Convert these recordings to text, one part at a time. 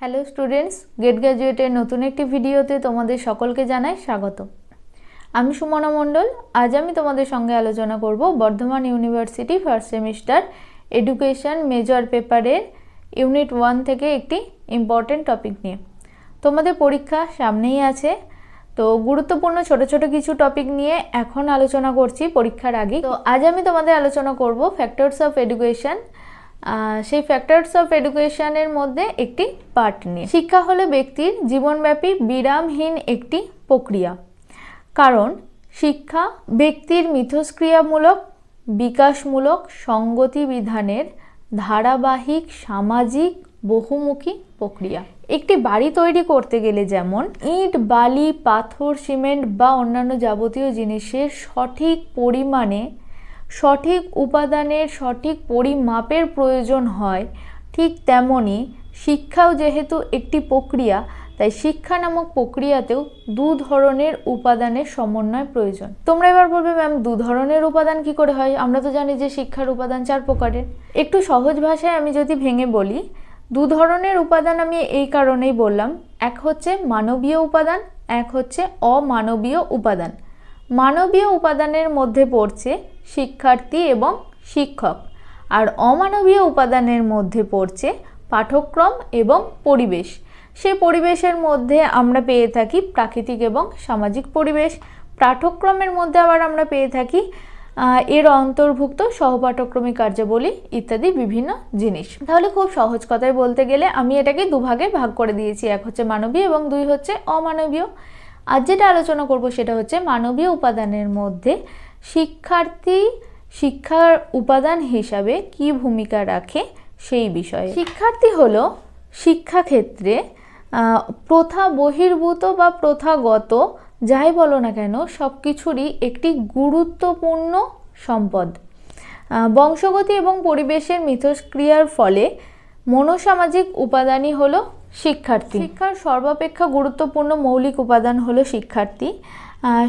Hello students gate গ্র্যাজুয়েটের নতুন একটি ভিডিওতে তোমাদের সকলকে জানাই স্বাগত। আমি সুমনা মণ্ডল, আজ আমি তোমাদের সঙ্গে আলোচনা করব Bardhaman university first semester education major পেপারের ইউনিট ওয়ান থেকে একটি ইম্পর্টেন্ট টপিক নিয়ে। তোমাদের পরীক্ষা সামনেই আছে, তো গুরুত্বপূর্ণ ছোট ছোট কিছু টপিক নিয়ে এখন আলোচনা করছি পরীক্ষার আগে তো আজ আমি তোমাদের আলোচনা করব ফ্যাক্টরস অফ এডুকেশন সেই ফ্যাক্টরস অফ এডুকেশনের মধ্যে একটি পার্ট নিয়ে। শিক্ষা হলো ব্যক্তির জীবনব্যাপী বিরামহীন একটি প্রক্রিয়া। কারণ শিক্ষা ব্যক্তির মিথস্ক্রিয়ামূলক, বিকাশমূলক সঙ্গতি বিধানের ধারাবাহিক, সামাজিক, বহুমুখী প্রক্রিয়া। একটি বাড়ি তৈরি করতে গেলে যেমন ইট, বালি, পাথর, সিমেন্ট বা অন্যান্য যাবতীয় জিনিসের সঠিক পরিমাণে সঠিক উপাদানের সঠিক পরিমাপের প্রয়োজন হয়, ঠিক তেমনই শিক্ষাও যেহেতু একটি প্রক্রিয়া, তাই শিক্ষা নামক প্রক্রিয়াতেও দু ধরনের উপাদানের সমন্বয় প্রয়োজন। তোমরা এবার বলবে, ম্যাম, দু ধরনের উপাদান কি করে হয়? আমরা তো জানি যে শিক্ষার উপাদান চার প্রকারের। একটু সহজ ভাষায় আমি যদি ভেঙে বলি, দু ধরনের উপাদান আমি এই কারণেই বললাম, এক হচ্ছে মানবীয় উপাদান, এক হচ্ছে অমানবীয় উপাদান। মানবীয় উপাদানের মধ্যে পড়ছে শিক্ষার্থী এবং শিক্ষক। আর অমানবীয় উপাদানের মধ্যে পড়ছে পাঠ্যক্রম এবং পরিবেশ। সে পরিবেশের মধ্যে আমরা পেয়ে থাকি প্রাকৃতিক এবং সামাজিক পরিবেশ। পাঠ্যক্রমের মধ্যে আবার আমরা পেয়ে থাকি এর অন্তর্ভুক্ত সহপাঠক্রমিক কার্যাবলী ইত্যাদি বিভিন্ন জিনিস। তাহলে খুব সহজ কথায় বলতে গেলে আমি এটাকে দুভাগে ভাগ করে দিয়েছি। এক হচ্ছে মানবীয় এবং দুই হচ্ছে অমানবীয়। আজ যেটা আলোচনা করব সেটা হচ্ছে মানবীয় উপাদানের মধ্যে শিক্ষার্থী শিক্ষার উপাদান হিসাবে কি ভূমিকা রাখে সেই বিষয়ে। শিক্ষার্থী হলো শিক্ষাক্ষেত্রে প্রথা বহির্ভূত বা প্রথাগত, যাই বলো না কেন সব কিছুরই একটি গুরুত্বপূর্ণ সম্পদ। বংশগতি এবং পরিবেশের মিথস্ক্রিয়ার ফলে মনোসামাজিক উপাদানই হলো শিক্ষার্থী। শিক্ষার সর্বাপেক্ষা গুরুত্বপূর্ণ মৌলিক উপাদান হলো শিক্ষার্থী।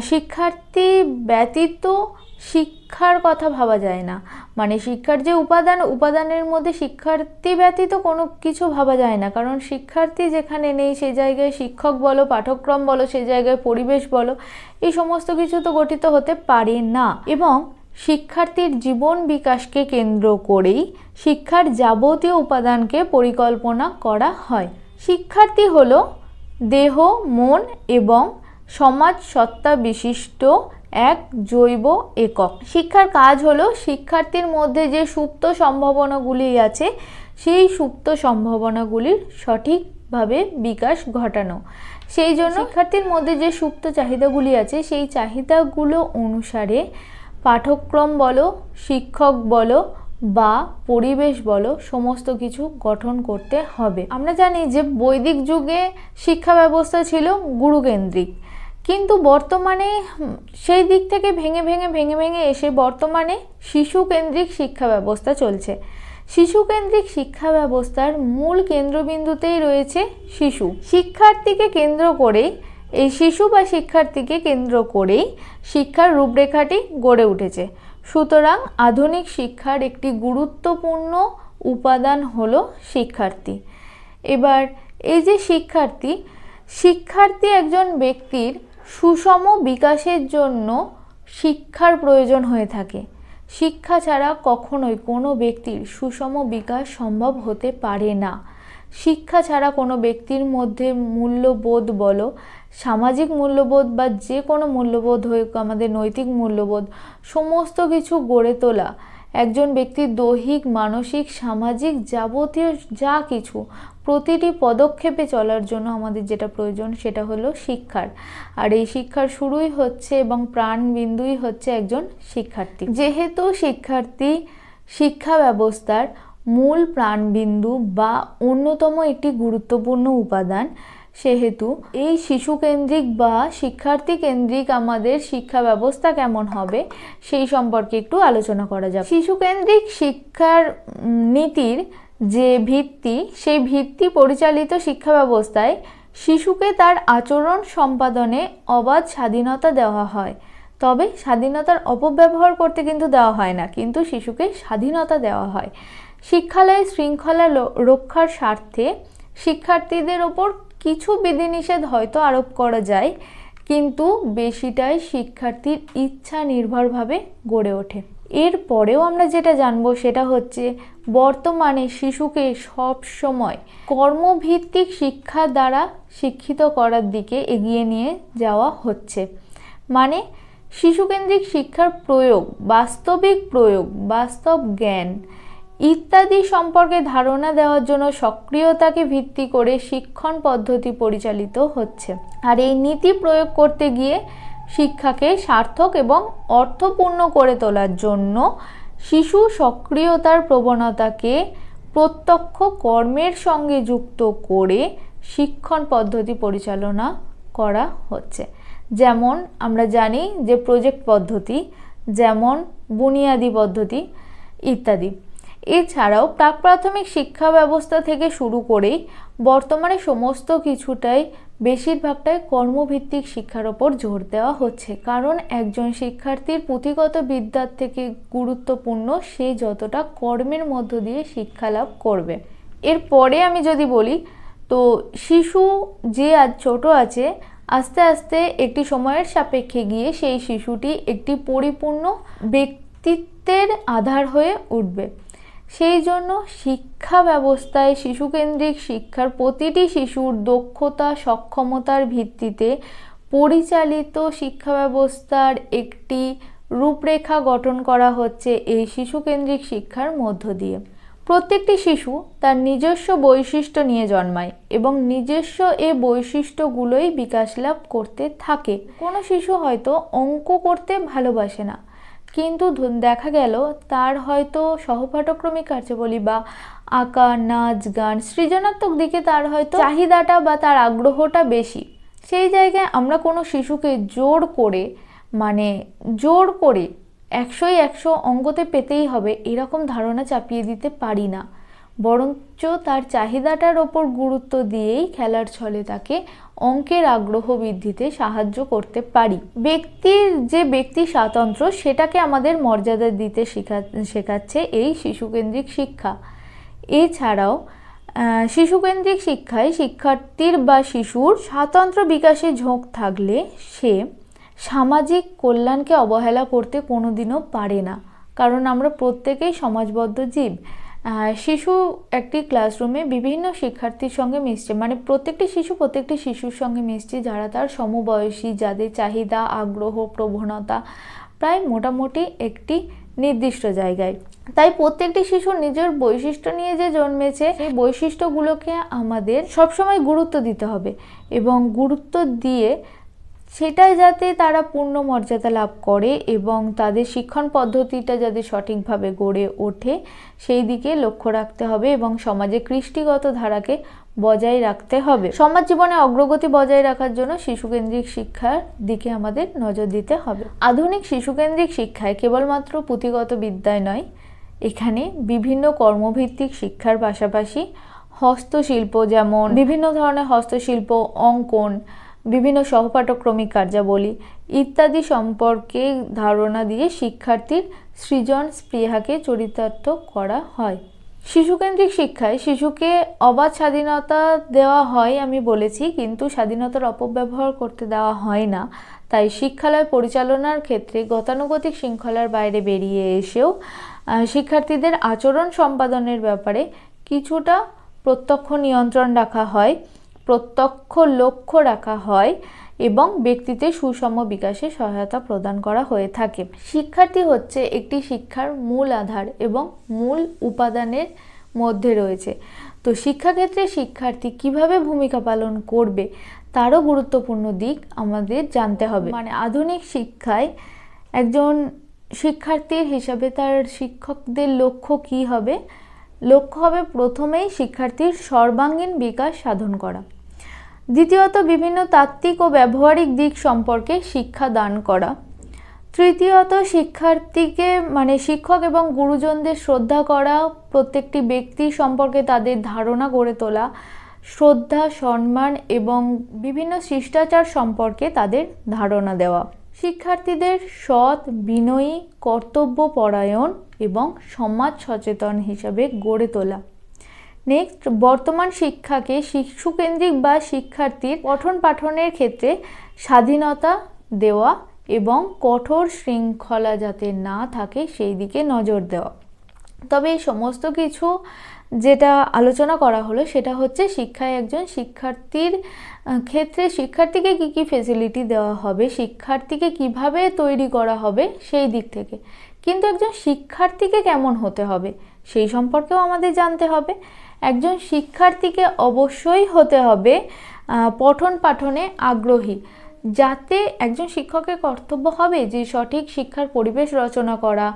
শিক্ষার্থী ব্যতীত শিক্ষার কথা ভাবা যায় না। মানে শিক্ষার যে উপাদান, উপাদানের মধ্যে শিক্ষার্থী ব্যতীত কোনো কিছু ভাবা যায় না। কারণ শিক্ষার্থী যেখানে নেই সেই জায়গায় শিক্ষক বলো পাঠক্রম বলো সেই জায়গায় পরিবেশ বলো, এই সমস্ত কিছু তো গঠিত হতে পারে না। এবং শিক্ষার্থীর জীবন বিকাশকে কেন্দ্র করেই শিক্ষার যাবতীয় উপাদানকে পরিকল্পনা করা হয়। শিক্ষার্থী হল দেহ, মন এবং সমাজ সত্তা বিশিষ্ট এক জৈব একক। শিক্ষার কাজ হলো শিক্ষার্থীর মধ্যে যে সুপ্ত সম্ভাবনাগুলি আছে, সেই সুপ্ত সম্ভাবনাগুলির সঠিকভাবে বিকাশ ঘটানো। সেই জন্য শিক্ষার্থীর মধ্যে যে সুপ্ত চাহিদাগুলি আছে, সেই চাহিদাগুলো অনুসারে পাঠ্যক্রম বলো, শিক্ষক বলো বা পরিবেশ বলো, সমস্ত কিছু গঠন করতে হবে। আমরা জানি যে বৈদিক যুগে শিক্ষা ব্যবস্থা ছিল গুরুকেন্দ্রিক। কিন্তু বর্তমানে সেই দিক থেকে ভেঙে ভেঙে ভেঙে ভেঙে এসে বর্তমানে শিশু কেন্দ্রিক শিক্ষা ব্যবস্থা চলছে। শিশু কেন্দ্রিক শিক্ষা ব্যবস্থার মূল কেন্দ্রবিন্দুতেই রয়েছে শিশু। শিক্ষার্থীকে কেন্দ্র করেই, এই শিশু বা শিক্ষার্থীকে কেন্দ্র করেই শিক্ষার রূপরেখাটি গড়ে উঠেছে। সুতরাং আধুনিক শিক্ষার একটি গুরুত্বপূর্ণ উপাদান হলো শিক্ষার্থী। এবার, এই যে শিক্ষার্থী শিক্ষার্থী একজন ব্যক্তির সুষম বিকাশের জন্য শিক্ষার প্রয়োজন হয়ে থাকে। শিক্ষা ছাড়া কখনোই কোনো ব্যক্তির সুষম বিকাশ সম্ভব হতে পারে না। শিক্ষা ছাড়া কোনো ব্যক্তির মধ্যে মূল্যবোধ বলো, সামাজিক মূল্যবোধ বা যে কোনো মূল্যবোধ হোক, আমাদের নৈতিক মূল্যবোধ, সমস্ত কিছু গড়ে তোলা। একজন ব্যক্তির দৈহিক, মানসিক, সামাজিক যাবতীয় যা কিছু প্রতিটি পদক্ষেপে চলার জন্য আমাদের যেটা প্রয়োজন সেটা হলো শিক্ষার। আর এই শিক্ষার শুরুই হচ্ছে এবং প্রাণবিন্দুই হচ্ছে একজন শিক্ষার্থী। যেহেতু শিক্ষার্থী শিক্ষা ব্যবস্থার মূল প্রাণবিন্দু বা অন্যতম একটি গুরুত্বপূর্ণ উপাদান, সেহেতু এই শিশু কেন্দ্রিক বা শিক্ষার্থী কেন্দ্রিক আমাদের শিক্ষা ব্যবস্থা কেমন হবে সেই সম্পর্কে একটু আলোচনা করা যাক। শিশু কেন্দ্রিক শিক্ষার নীতির যে ভিত্তি, সেই ভিত্তি পরিচালিত শিক্ষা ব্যবস্থায় শিশুকে তার আচরণ সম্পাদনে অবাধ স্বাধীনতা দেওয়া হয়। তবে স্বাধীনতার অপব্যবহার করতে কিন্তু দেওয়া হয় না, কিন্তু শিশুকে স্বাধীনতা দেওয়া হয়। শিক্ষালয়ে শৃঙ্খলা রক্ষার স্বার্থে শিক্ষার্থীদের ওপর কিছু বিধিনিষেধ হয়তো আরোপ করা যায়, কিন্তু বেশিটাই শিক্ষার্থীর ইচ্ছা নির্ভরভাবে গড়ে ওঠে। এরপরেও আমরা যেটা জানব সেটা হচ্ছে, বর্তমানে শিশুকে সব সময় কর্মভিত্তিক শিক্ষা দ্বারা শিক্ষিত করার দিকে এগিয়ে নিয়ে যাওয়া হচ্ছে। মানে শিশুকেন্দ্রিক শিক্ষার প্রয়োগ, বাস্তবিক প্রয়োগ, বাস্তব জ্ঞান ইত্যাদি সম্পর্কে ধারণা দেওয়ার জন্য সক্রিয়তাকে ভিত্তি করে শিক্ষণ পদ্ধতি পরিচালিত হচ্ছে। আর এই নীতি প্রয়োগ করতে গিয়ে শিক্ষাকে সার্থক এবং অর্থপূর্ণ করে তোলার জন্য শিশু সক্রিয়তার প্রবণতাকে প্রত্যক্ষ কর্মের সঙ্গে যুক্ত করে শিক্ষণ পদ্ধতি পরিচালনা করা হচ্ছে। যেমন আমরা জানি যে প্রজেক্ট পদ্ধতি, যেমন বুনিয়াদি পদ্ধতি ইত্যাদি। এছাড়াও প্রাক প্রাথমিক শিক্ষা ব্যবস্থা থেকে শুরু করেই বর্তমানে সমস্ত কিছুটাই বেশিরভাগটাই কর্মভিত্তিক শিক্ষার ওপর জোর দেওয়া হচ্ছে। কারণ একজন শিক্ষার্থীর পুঁথিগত বিদ্যার থেকে গুরুত্বপূর্ণ সে যতটা কর্মের মধ্য দিয়ে শিক্ষা লাভ করবে। এরপরে আমি যদি বলি, তো শিশু যে আজ ছোট আছে, আস্তে আস্তে একটি সময়ের সাপেক্ষে গিয়ে সেই শিশুটি একটি পরিপূর্ণ ব্যক্তিত্বের আধার হয়ে উঠবে। সেই জন্য শিক্ষা ব্যবস্থায় শিশুকেন্দ্রিক শিক্ষার প্রতিটি শিশুর দক্ষতা, সক্ষমতার ভিত্তিতে পরিচালিত শিক্ষা ব্যবস্থার একটি রূপরেখা গঠন করা হচ্ছে এই শিশুকেন্দ্রিক শিক্ষার মধ্য দিয়ে। প্রত্যেকটি শিশু তার নিজস্ব বৈশিষ্ট্য নিয়ে জন্মায় এবং নিজস্ব এই বৈশিষ্ট্যগুলোই বিকাশ লাভ করতে থাকে। কোনো শিশু হয়তো অঙ্ক করতে ভালোবাসে না কিন্তু দেখা গেল তার হয়তো সহপাঠক্রমিক কার্যাবলী বা আঁকা, নাচ, গান সৃজনাত্মক দিকে তার হয়তো চাহিদাটা বা তার আগ্রহটা বেশি। সেই জায়গায় আমরা কোনো শিশুকে জোর করে মানে জোর করে একশোই একশো অঙ্গতে পেতেই হবে, এরকম ধারণা চাপিয়ে দিতে পারি না। বরঞ্চ তার চাহিদাটার ওপর গুরুত্ব দিয়েই খেলার ছলে তাকে অঙ্কের আগ্রহ বৃদ্ধিতে সাহায্য করতে পারি। ব্যক্তির যে ব্যক্তি স্বাতন্ত্র, সেটাকে আমাদের মর্যাদা দিতে শেখা, শেখাচ্ছে এই শিশুকেন্দ্রিক শিক্ষা। এছাড়াও শিশুকেন্দ্রিক শিক্ষায় শিক্ষার্থীর বা শিশুর স্বাতন্ত্র বিকাশে ঝোঁক থাকলে সে সামাজিক কল্যাণকে অবহেলা করতে কোনোদিনও পারে না। কারণ আমরা প্রত্যেকেই সমাজবদ্ধ জীব। শিশু একটি ক্লাসরুমে বিভিন্ন শিক্ষার্থীর সঙ্গে মিশছে। মানে প্রত্যেকটি শিশু প্রত্যেকটি শিশুর সঙ্গে মিশছে যারা তার সমবয়সী, যাদের চাহিদা, আগ্রহ, প্রবণতা প্রায় মোটামুটি একটি নির্দিষ্ট জায়গায়। তাই প্রত্যেকটি শিশুর নিজের বৈশিষ্ট্য নিয়ে যে জন্মেছে, সেই বৈশিষ্ট্যগুলোকে আমাদের সবসময় গুরুত্ব দিতে হবে এবং গুরুত্ব দিয়ে সেটাই যাতে তারা পূর্ণ মর্যাদা লাভ করে এবং তাদের শিক্ষণ পদ্ধতিটা যাতে সঠিকভাবে গড়ে ওঠে, সেই দিকে লক্ষ্য রাখতে হবে এবং সমাজে কৃষ্টিগত ধারাকে বজায় রাখতে হবে। সমাজ জীবনে অগ্রগতি বজায় রাখার জন্য শিশুকেন্দ্রিক শিক্ষার দিকে আমাদের নজর দিতে হবে। আধুনিক শিশুকেন্দ্রিক শিক্ষায় কেবলমাত্র পুঁথিগত বিদ্যায় নয়, এখানে বিভিন্ন কর্মভিত্তিক শিক্ষার পাশাপাশি হস্তশিল্প যেমন বিভিন্ন ধরনের হস্তশিল্প, অঙ্কন বিভিন্ন সহপাঠক্রমিক কার্যাবলী ইত্যাদি সম্পর্কে ধারণা দিয়ে শিক্ষার্থীর সৃজন স্পৃহাকে চরিতার্থ করা হয়। শিশুকেন্দ্রিক শিক্ষায় শিশুকে অবাধ স্বাধীনতা দেওয়া হয় আমি বলেছি, কিন্তু স্বাধীনতার অপব্যবহার করতে দেওয়া হয় না। তাই শিক্ষালয় পরিচালনার ক্ষেত্রে গতানুগতিক শৃঙ্খলার বাইরে বেরিয়ে এসেও শিক্ষার্থীদের আচরণ সম্পাদনের ব্যাপারে কিছুটা প্রত্যক্ষ নিয়ন্ত্রণ রাখা হয়। প্রত্যক্ষ লক্ষ্য রাখা হয় এবং ব্যক্তিতে সুষম বিকাশে সহায়তা প্রদান করা হয়ে থাকে। শিক্ষার্থী হচ্ছে একটি শিক্ষার মূল আধার এবং মূল উপাদানের মধ্যে রয়েছে। তো শিক্ষাক্ষেত্রে শিক্ষার্থী কীভাবে ভূমিকা পালন করবে তারও গুরুত্বপূর্ণ দিক আমাদের জানতে হবে। মানে আধুনিক শিক্ষায় একজন শিক্ষার্থীর হিসাবে তার শিক্ষকদের লক্ষ্য কি হবে? লক্ষ্য হবে প্রথমেই শিক্ষার্থীর সর্বাঙ্গীন বিকাশ সাধন করা। দ্বিতীয়ত, বিভিন্ন তাত্ত্বিক ও ব্যবহারিক দিক সম্পর্কে শিক্ষা দান করা। তৃতীয়ত, শিক্ষার্থীকে মানে শিক্ষক এবং গুরুজনদের শ্রদ্ধা করা, প্রত্যেকটি ব্যক্তি সম্পর্কে তাদের ধারণা গড়ে তোলা, শ্রদ্ধা, সম্মান এবং বিভিন্ন শিষ্টাচার সম্পর্কে তাদের ধারণা দেওয়া। শিক্ষার্থীদের সৎ, বিনয়ী, কর্তব্যপরায়ণ এবং সমাজ সচেতন হিসাবে গড়ে তোলা। নেক্সট বর্তমান শিক্ষাকে শিশুকেন্দ্রিক বা শিক্ষার্থীর পঠন পাঠনের ক্ষেত্রে স্বাধীনতা দেওয়া এবং কঠোর শৃঙ্খলা যাতে না থাকে, সেই দিকে নজর দেওয়া। তবে এই সমস্ত কিছু যেটা আলোচনা করা হলো, সেটা হচ্ছে শিক্ষায় একজন শিক্ষার্থীর ক্ষেত্রে শিক্ষার্থীকে কি কি ফেসিলিটি দেওয়া হবে, শিক্ষার্থীকে কীভাবে তৈরি করা হবে, সেই দিক থেকে। কিন্তু একজন শিক্ষার্থীকে কেমন হতে হবে, সেই সম্পর্কেও আমাদের জানতে হবে। একজন শিক্ষার্থীকে অবশ্যই হতে হবে পঠন পাঠনে আগ্রহী, যাতে একজন শিক্ষকের কর্তব্য হবে যে সঠিক শিক্ষার পরিবেশ রচনা করা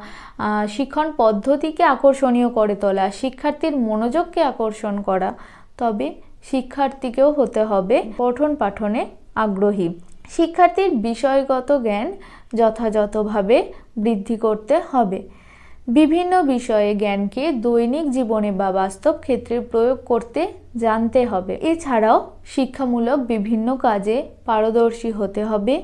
শিক্ষণ পদ্ধতিকে আকর্ষণীয় করে তোলা, শিক্ষার্থীর মনোযোগকে আকর্ষণ করা। তবে শিক্ষার্থীকেও হতে হবে পঠন পাঠনে আগ্রহী। শিক্ষার্থীর বিষয়গত জ্ঞান যথাযথভাবে বৃদ্ধি করতে হবে। বিভিন্ন বিষয়ে জ্ঞানকে দৈনিক জীবনে বা বাস্তব ক্ষেত্রে প্রয়োগ করতে জানতে হবে। এছাড়াও শিক্ষামূলক বিভিন্ন কাজে পারদর্শী হতে হবে।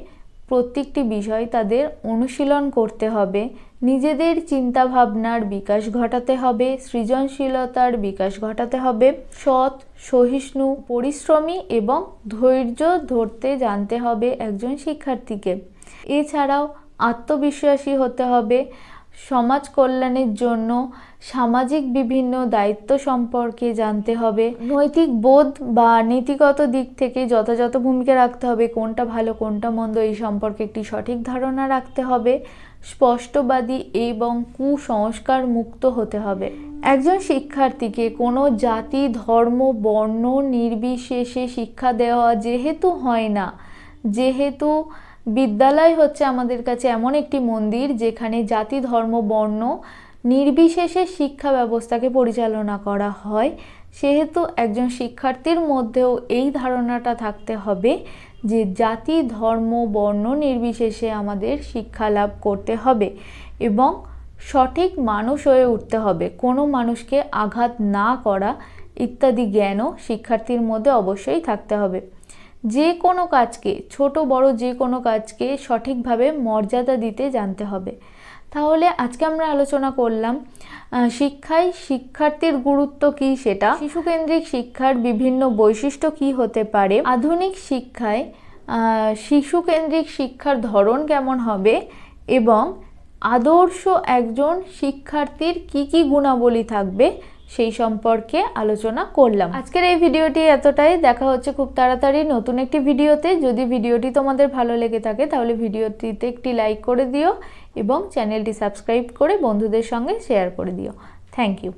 প্রত্যেকটি বিষয় তাদের অনুশীলন করতে হবে। নিজেদের চিন্তাভাবনার বিকাশ ঘটাতে হবে। সৃজনশীলতার বিকাশ ঘটাতে হবে। সৎ, সহিষ্ণু, পরিশ্রমী এবং ধৈর্য ধরতে জানতে হবে একজন শিক্ষার্থীকে। এছাড়াও আত্মবিশ্বাসী হতে হবে। সমাজ কল্যাণের জন্য সামাজিক বিভিন্ন দায়িত্ব সম্পর্কে জানতে হবে। নৈতিক বোধ বা নীতিগত দিক থেকে যথাযথ ভূমিকা রাখতে হবে, কোনটা ভালো, কোনটা মন্দ, এই সম্পর্কে একটি সঠিক ধারণা রাখতে হবে। স্পষ্টবাদী এবং কুসংস্কার মুক্ত হতে হবে। একজন শিক্ষার্থীকে কোনো জাতি, ধর্ম, বর্ণ নির্বিশেষে শিক্ষা দেওয়া যেহেতু হয় না, যেহেতু বিদ্যালয় হচ্ছে আমাদের কাছে এমন একটি মন্দির যেখানে জাতি, ধর্ম, বর্ণ নির্বিশেষে শিক্ষা ব্যবস্থাকে পরিচালনা করা হয়। সেহেতু একজন শিক্ষার্থীর মধ্যেও এই ধারণাটা থাকতে হবে যে জাতি, ধর্ম, বর্ণ নির্বিশেষে আমাদের শিক্ষা লাভ করতে হবে এবং সঠিক মানুষ হয়ে উঠতে হবে। কোনো মানুষকে আঘাত না করা ইত্যাদি জ্ঞানও শিক্ষার্থীর মধ্যে অবশ্যই থাকতে হবে। যে কোনো কাজকে, ছোট, বড় যে কোনো কাজকে সঠিকভাবে মর্যাদা দিতে জানতে হবে। তাহলে আজকে আমরা আলোচনা করলাম শিক্ষায় শিক্ষার্থীর গুরুত্ব কি সেটা? শিশুকেন্দ্রিক শিক্ষার বিভিন্ন বৈশিষ্ট্য কি হতে পারে? আধুনিক শিক্ষায় শিশুকেন্দ্রিক শিক্ষার ধরন কেমন হবে? এবং আদর্শ একজন শিক্ষার্থীর কি কি গুণাবলী থাকবে? সেই সম্পর্কে আলোচনা করলাম। আজকের এই ভিডিওটি এতটাই। দেখা হচ্ছে খুব তাড়াতাড়ি নতুন একটি ভিডিওতে। যদি ভিডিওটি তোমাদের ভালো লেগে থাকে, তাহলে ভিডিওটিতে একটি লাইক করে দিও এবং চ্যানেলটি সাবস্ক্রাইব করে বন্ধুদের সঙ্গে শেয়ার করে দিও। Thank you.